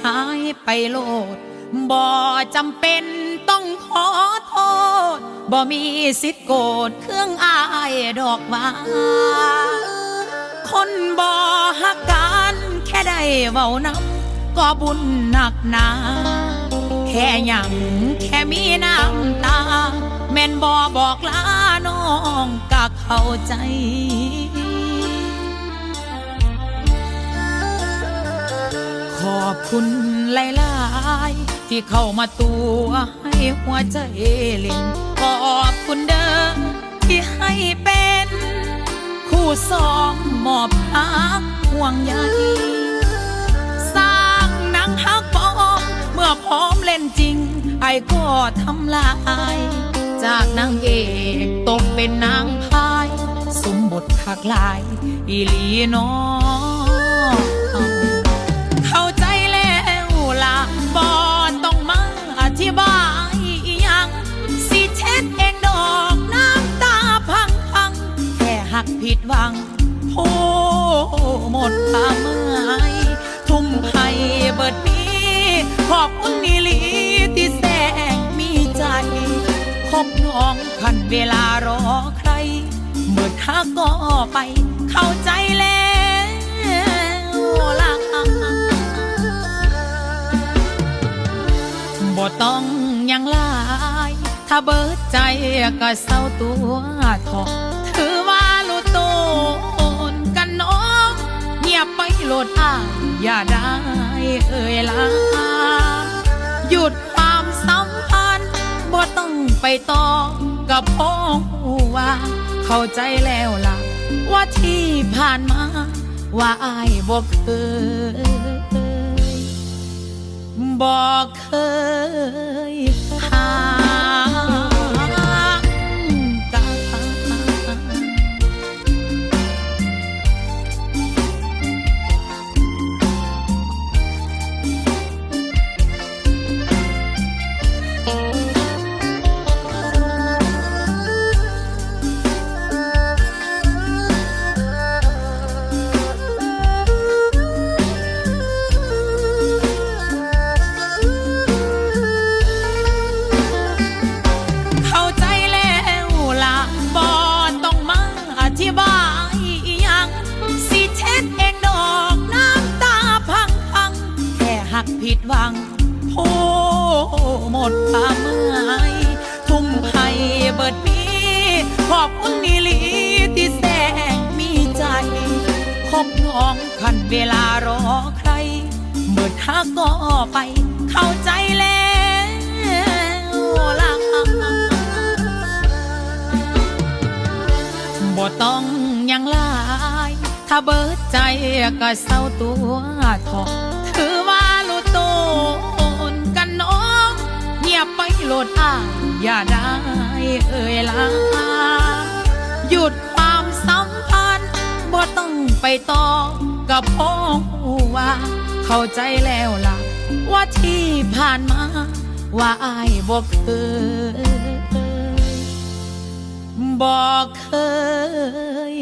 หายไปโลด บ่จำเป็นต้องขอโทษ บ่มีสิทธิ์โกรธเครื่องอายดอกว่าคนบ่ฮักกันแค่ได้เว้านำก็บุญหนักหนาแค่ยังแค่มีน้ำตา แม่นบ่บอกลาน้องก็เข้าใจ อบคุณหลายๆที่เข้ามาตัวให้หัวใจเล่นขอบคุณเดิมที่ให้เป็น คู่สองมอบฮักห่วงใยสร้างหนังฮักปอมเมื่อพร้อมเล่นจริง ไอ้ก็ทำลาย จากนางเอกตกเป็นนางพาย สมบทหักลาย อีลีน้อง ผิดหวังโอ้หมดความเมื่อยทุ่มให้เบิดนี้ ขอบคุณนิลีที่แสงมีใจคบน้องคันเวลารอใครเมื่อถ้าก็ไปเข้าใจแล้วล่ะบ่ต้องยังลาย ถ้าเบิดใจก็เศร้าตัวทอง โลดอ้ายอย่าได้เอ่ยลาหยุดความสัมพันธ์บ่ต้องไปต่อกับพ้อว่า เข้าใจแล้วล่ะ ว่าที่ผ่านมา ว่าอายบ่เคยบอกเคยหา ดความเมื่อยทุ่มให้เบิดนี้ขอบคุณนิลีที่แสงมีใจคบน้องคันเวลารอใครเมื่อถ้าก็ไปเข้าใจแล้วล่ะบ่ต้องยังลาย ถ้าเบิดใจก็เศร้าตัวทอง ดอ้ายอย่าได้เอ่ยลาหยุดความสัมพันธ์บ่ต้องไปต่อกับพ้องว่า เข้าใจแล้วล่ะ ว่าที่ผ่านมา ว่าอายบ่เคยบอกเคย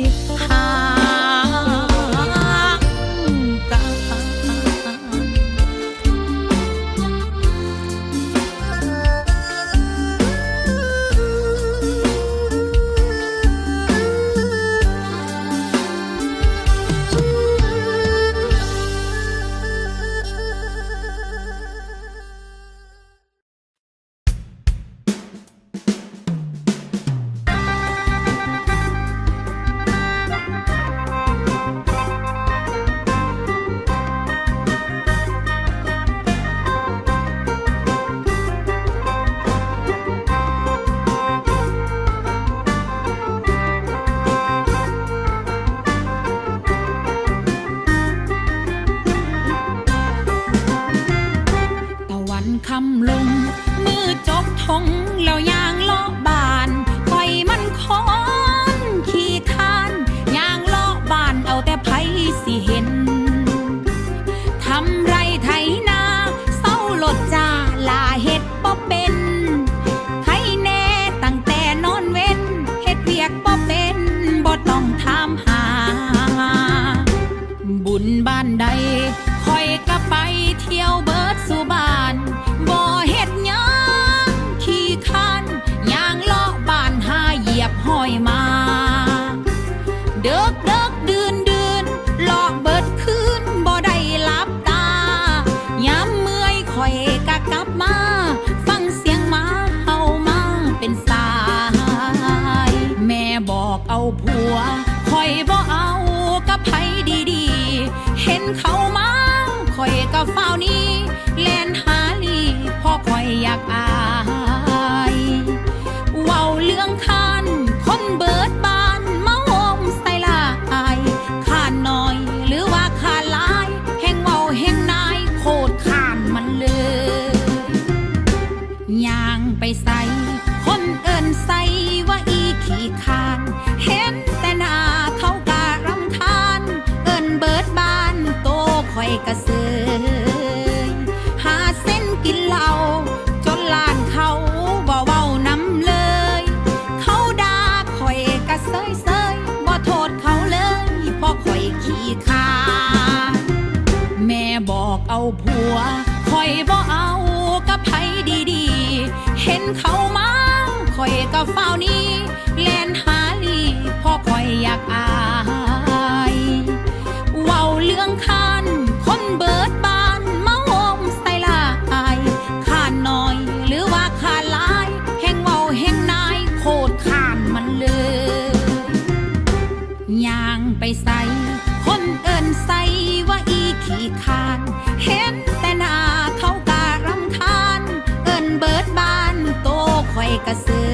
แม่บอกเอาผัวคอยบ่เอากับไผดีๆ เห็นเขามาคอยก็เฝ้านี้แล่นหาลีพ่อคอยอยากอา กระเซยหาเส้นกินเหล้าจนลานเขาบ่เว้าน้ำเลย เขาด่าคอยกระเซยเซยบ่โทษเขาเลยเพราะคอยขี้คาแม่บอกเอาผัวคอยบ่เอากับไผดีๆ เห็นเขามาคอยก็เฝ้านี้แลนหาลีพ่อคอยอยากอาย เว้าเรื่องคันคน เบิดบานมาโฮมใส่ลายข้านน้อยหรือว่าข้านหลายแห่งเว้าแห่งนายโคตรข้านมันเลยย่างไปใส่คนเอินใส่ว่าอีขี้คานเห็นแต่หน้าเขาการำคาญ เอินเบิดบานโตคอยกระเซย